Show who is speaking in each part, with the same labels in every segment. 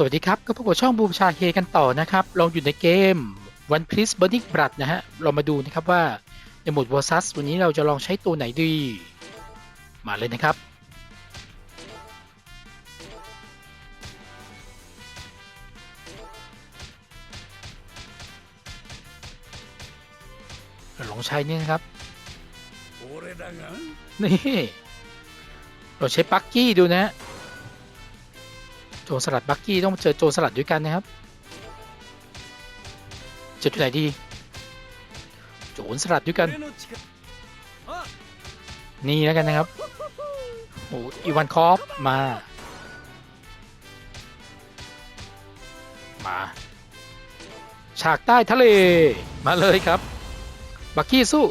Speaker 1: สวัสดีครับ ก็พบกับช่องบูมชาเฮกันต่อนะครับ เราอยู่ในเกมวันพริสเบอร์นิกบัตนะฮะ เรามาดูนะครับว่าในหมดวอร์ซัสวันนี้เราจะลองใช้ตัวไหนดี มาเลยนะครับ ลองใช้นี่นะครับ นี่ เราใช้ปักกี้ดูนะฮะ โจรสลัดบักกี้ต้องเจอโจรสลัดด้วยกันนะครับเจอที่ไหนดี โจรสลัดด้วยกัน นี่แล้วกันนะครับโอ้อีวานคอฟมา มา ฉากใต้ทะเลมาเลยครับ บักกี้สู้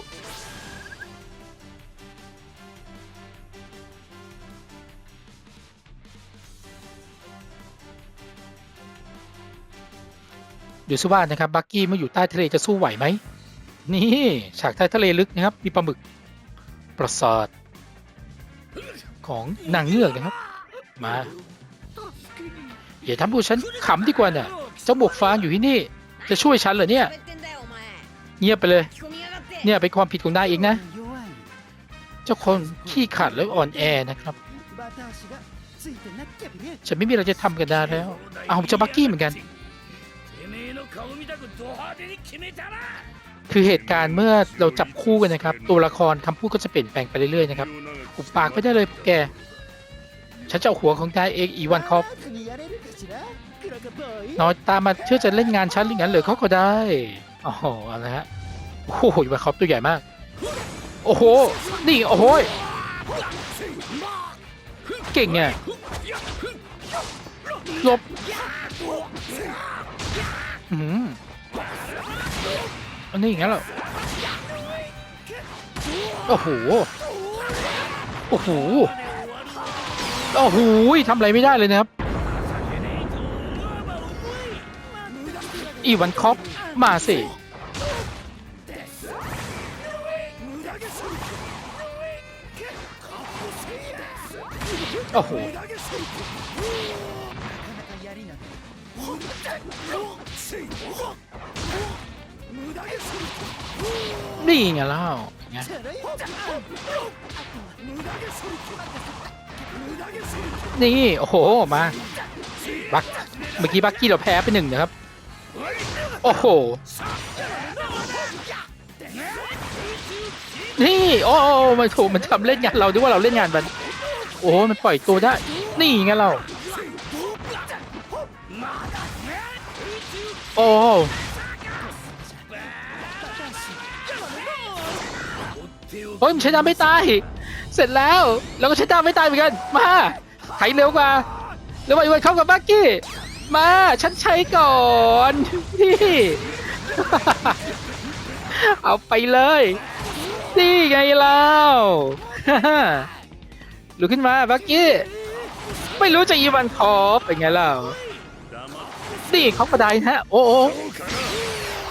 Speaker 1: เดี๋ยวซิว่านะครับบักกี้เมื่ออยู่ใต้ทะเลจะสู้ไหวไหมนี่ฉากใต้ทะเลลึกนะครับ มีปลาหมึกประสาทของนางเงือกนะครับ มาอย่าทำบูฉันขำดีกว่าเนี่ยเจ้าบวกฟางอยู่ที่นี่ จะช่วยฉันเหรอเนี่ย เงียบไปเลย เนี่ยเป็นความผิดของนายเองนะ เจ้าคนขี้ขาดและอ่อนแอนะครับฉันไม่มีอะไรจะทำกันได้แล้ว เอาจะบักกี้เหมือนกัน คือเหตุการณ์เมื่อเราจับคู่กันนะครับ ตัวละครคำพูดก็จะเปลี่ยนแปลงไปเรื่อยๆนะครับอุปปากไปได้เลยแกฉันจะเอาหัวของนายเอกอีวันคอฟน้อยตามมาเชื่อจะเล่นงานฉันหรืองั้นเหรอเขาก็ได้อ๋ออะไรฮะโอ้โหอีวันคอฟตัวใหญ่มาก โอ้โห นี่โอ้โหเก่งไงลบอืม อันนี้อย่างนั้นเหรอ โอ้โห โอ้โห โอ้โหทำอะไรไม่ได้เลยนะครับ อีวันคอปมาสิโอ้โห นี่ไงเล่าไงนี่ โอ้โห มา บัก เมื่อกี้บักกี้เราแพ้ไปหนึ่งนะครับ โอ้โห นี่ โอ้โอ้มันถูกมันทำเล่นงานเราด้วยว่าเราเล่นงานมัน โอ้โหมันปล่อยตัวได้ นี่ไงเรา โอ้ เฮ้ยมันใช้ดาไม่ตาย เสร็จแล้วแล้วก็ใช้ดาไม่ตายเหมือนกัน มาไถเร็วกว่าเร็วกว่าอีวันเข้ากับบักกี้ มาฉันใช้ก่อนนี่ เอาไปเลย นี่ไงเล่าลุกขึ้นมาบักกี้ ไม่รู้จะอีวันคอเป็นไงเล่านี่เขากระไดฮะ โอ้โห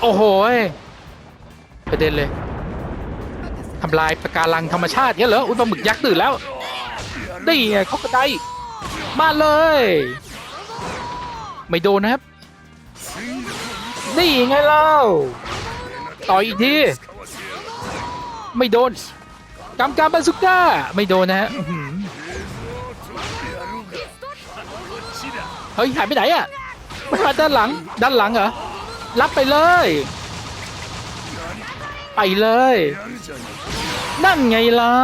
Speaker 1: โอ้โหประเด็นเลย ทำลายปะการังธรรมชาติเนี่ยเหรออุ้ยปลาหมึกยักษ์ตื่นแล้วนี่ไงเขากระได้มาเลย ไม่โดนนะครับนี่ไงเล่าต่อยอีกทีไม่โดนกำกำบาซุก้าไม่โดนนะฮะเฮ้ยหายไปไหนอะไม่มาด้านหลังด้านหลังเหรอรับไปเลย ไปเลย นั่นไงเล่า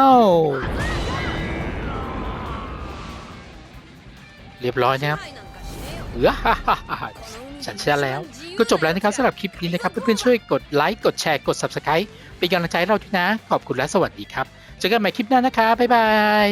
Speaker 1: เรียบร้อยนะครับเออฮ่าฮ่าฮ่าฉันชนะแล้ว ก็จบแล้วนะครับสำหรับคลิปนี้นะครับ เพื่อนๆช่วยกดไลค์ กดแชร์ กด Subscribe เป็นกำลังใจให้เราด้วยนะ ขอบคุณและสวัสดีครับ เจอกันใหม่คลิปหน้านะคะ บ๊ายบาย